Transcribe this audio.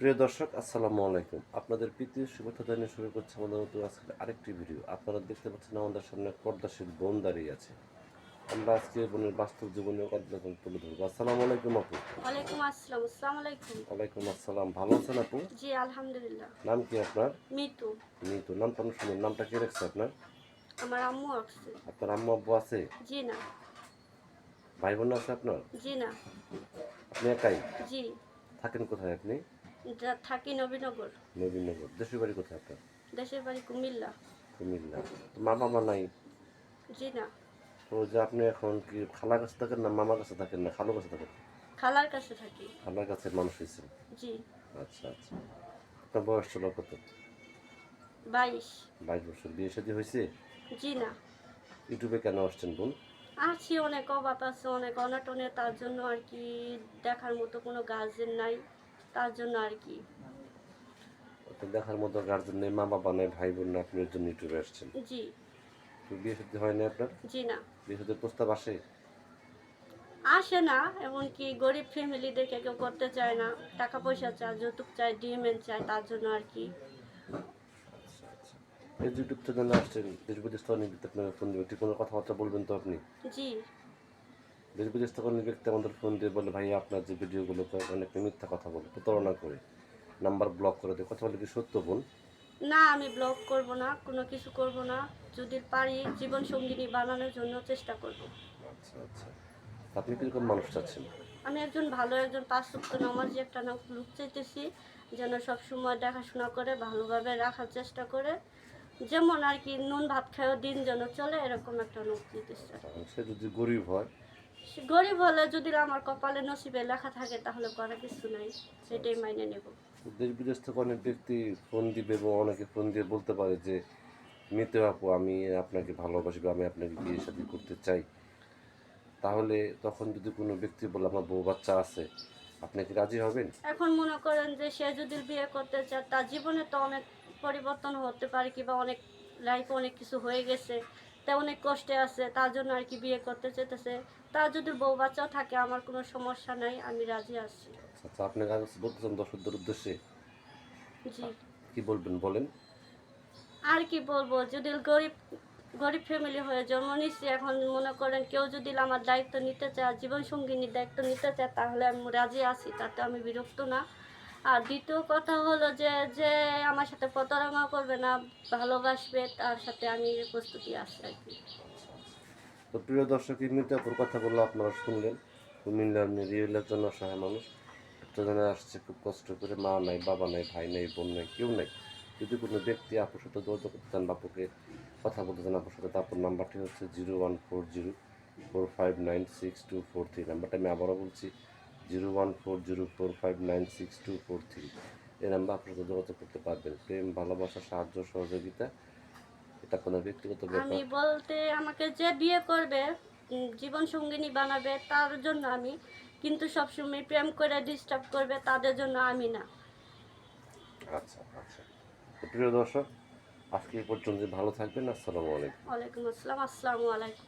প্রিয় দর্শক আসসালামু আলাইকুম। আপনাদের প্রীতি শুভেচ্ছা জানিয়ে শুরু করছে আমাদের নতুন আজকে আরেকটি ভিডিও। আপনারা দেখতে পাচ্ছেন আমাদের সামনে পর্দাশীল বোন দাঁড়িয়ে আছে। আমরা আজকে বোনের বাস্তব জীবনের কথা তুলে ধরবো। আসসালামু আলাইকুম আপু। ওয়ালাইকুম আসসালাম আসসালামু আলাইকুম। ওয়ালাইকুম আসসালাম। ভালো আছেন আপু? জি আলহামদুলিল্লাহ। নাম কি আপনার? মিতু। মিতু নাম তো শুনুন নামটা কে রাখছে আপনার? আমার আম্মু আসছে। আপনার আম্মা আব্বু আছে? জি না। ভাই বোন আছে আপনার? জি না। আপনি একাই? জি। থাকেন কোথায় আপনি? যা- থাকি নবীনগর। নবীনগর। দেশের বাড়ি কোথায় আপনার? দেশের বাড়ি কুমিল্লা। কুমিল্লা। তো মা বাবা নাই? জি না। তো যে আপনি এখন কি খালার কাছে থাকেন না মামার কাছে থাকেন না খালুর কাছে থাকেন? খালার কাছে থাকি। খালার কাছে মানুষ হয়েছেন? জি। আচ্ছা আচ্ছা। আপনার বয়স ছিল কত? বাইশ। বাইশ বছর। বিয়ে শাদী হয়েছে? জি না। ইউটিউবে কেন আসছেন বোন? আছি অনেক অভাব আছে অনেক অনাটনে তার জন্য আর কি দেখার মতো কোনো গার্জেন নাই। তার জন্য আর কি। তো দেখার মতো গার্জেন নেই মা বাবা নেই ভাই বোন নেই আপনি জন্য ইউটিউবে আসছেন। জি। তো বিয়ে শাদী হয়নি আপনার? জি না। বিয়ে শাদীর প্রস্তাব আসে? আসে না এমনকি গরিব ফ্যামিলিদেরকে কেউ করতে চায় না টাকা পয়সা চায় যৌতুক চায় ডিএমএন চায় তার জন্য আর কি। আচ্ছা আচ্ছা। এই ইউটিউব চ্যানেলে আসছেন দেশ বিদেশ থেকে অনেক আপনাকে ফোন কোনো কথাবার্তা বলবেন তো আপনি? জি। দেশ বিদেশ থেকে অনেক ব্যক্তি আমাদের ফোন দিয়ে বলে ভাই আপনার যে ভিডিওগুলো অনেক মিথ্যা কথা বলে প্রতারণা করে নাম্বার ব্লক করে দেয়। কথা বলে কি সত্য বোন? না আমি ব্লগ করব না কোনো কিছু করব না। যদি পারি জীবন সঙ্গিনী বানানোর জন্য চেষ্টা করব। আচ্ছা আচ্ছা। আপনি কীরকম মানুষ চাচ্ছেন? আমি একজন ভালো একজন পাঁচসপ্ত নামাজি একটা নাম লুক চাইতেছি যেন সব সময় দেখাশোনা করে ভালোভাবে রাখার চেষ্টা করে। যেমন আর কি নুন ভাত খায়ও দিন যেন চলে এরকম একটা লোক আর সে যদি গরিব হয় গরিব হলে যদি আমার কপালে নসিবে লেখা থাকে তাহলে করার কিছু নাই। সেটাই মাইনে নেব। দেশ বিদেশ থেকে অনেক ব্যক্তি ফোন দিবে এবং অনেকে ফোন দিয়ে বলতে পারে যে মিতে আপু আমি আপনাকে ভালোবাসি বা আমি আপনাকে বিয়ে শাদী করতে চাই। তাহলে তখন যদি কোনো ব্যক্তি বলে আমার বউ বাচ্চা আছে আপনি কি রাজি হবেন? এখন মনে করেন যে সে যদি বিয়ে করতে চায় তার জীবনে তো অনেক পরিবর্তন হতে পারে কিংবা অনেক লাইফে অনেক কিছু হয়ে গেছে। তা অনেক কষ্টে আছে তার জন্য আর কি বিয়ে করতে চাইতেছে। তার যদি বউ বাচ্চাও থাকে আমার কোনো সমস্যা নাই আমি রাজি আছি। আচ্ছা আচ্ছা আপনি বলতেছেন দর্শকদের উদ্দেশ্যে। জি। কি বলবেন বলেন। আর কি বলব যদি গরিব গরিব ফ্যামিলি হয়ে জন্ম নিচ্ছি এখন মনে করেন কেউ যদি আমার দায়িত্ব নিতে চায় জীবন সঙ্গিনীর দায়িত্ব নিতে চায় তাহলে আমি রাজি আছি তাতে আমি বিরক্ত না। আর দ্বিতীয় কথা হলো যে যে আমার সাথে প্রতারণা করবে না, ভালোবাসবে, তার সাথে আমি প্রস্তুতি আছি আর কি। তো প্রিয় দর্শক মির্জাপুর কথাগুলো আপনারা শুনলেন। কুমিল্লার রিয়েলের জন্য অসহায় মানুষ। একটা জনে আসছে খুব কষ্ট করে, মা নাই, বাবা নাই, ভাই নাই, বোন নাই, কেউ নাই। যদি কোনো ব্যক্তি আপুর সাথে যোগাযোগ করতে চান বাপুকে কথা বলতে চান, আপুর সাথে তারপর নাম্বারটি হচ্ছে zero one four zero four five nine six two four three. নাম্বারটা আমি আবারও বলছি zero one four zero four five nine six two four three. এই নাম্বার আপনার যোগাযোগ করতে পারবেন। প্রেম ভালোবাসা সাহায্য সহযোগিতা এটা কোনো ব্যক্তিগত ব্যাপার। আমি বলতে আমাকে যে বিয়ে করবে জীবন সঙ্গিনী বানাবে তার জন্য আমি। কিন্তু সবসময় প্রেম করে ডিস্টার্ব করবে তাদের জন্য আমি না। আচ্ছা আচ্ছা। প্রিয় দর্শক আজকে এই পর্যন্ত ভালো থাকবেন। আসসালামু আলাইকুম। ওয়ালাইকুম আসসালাম। আসসালামু আলাইকুম।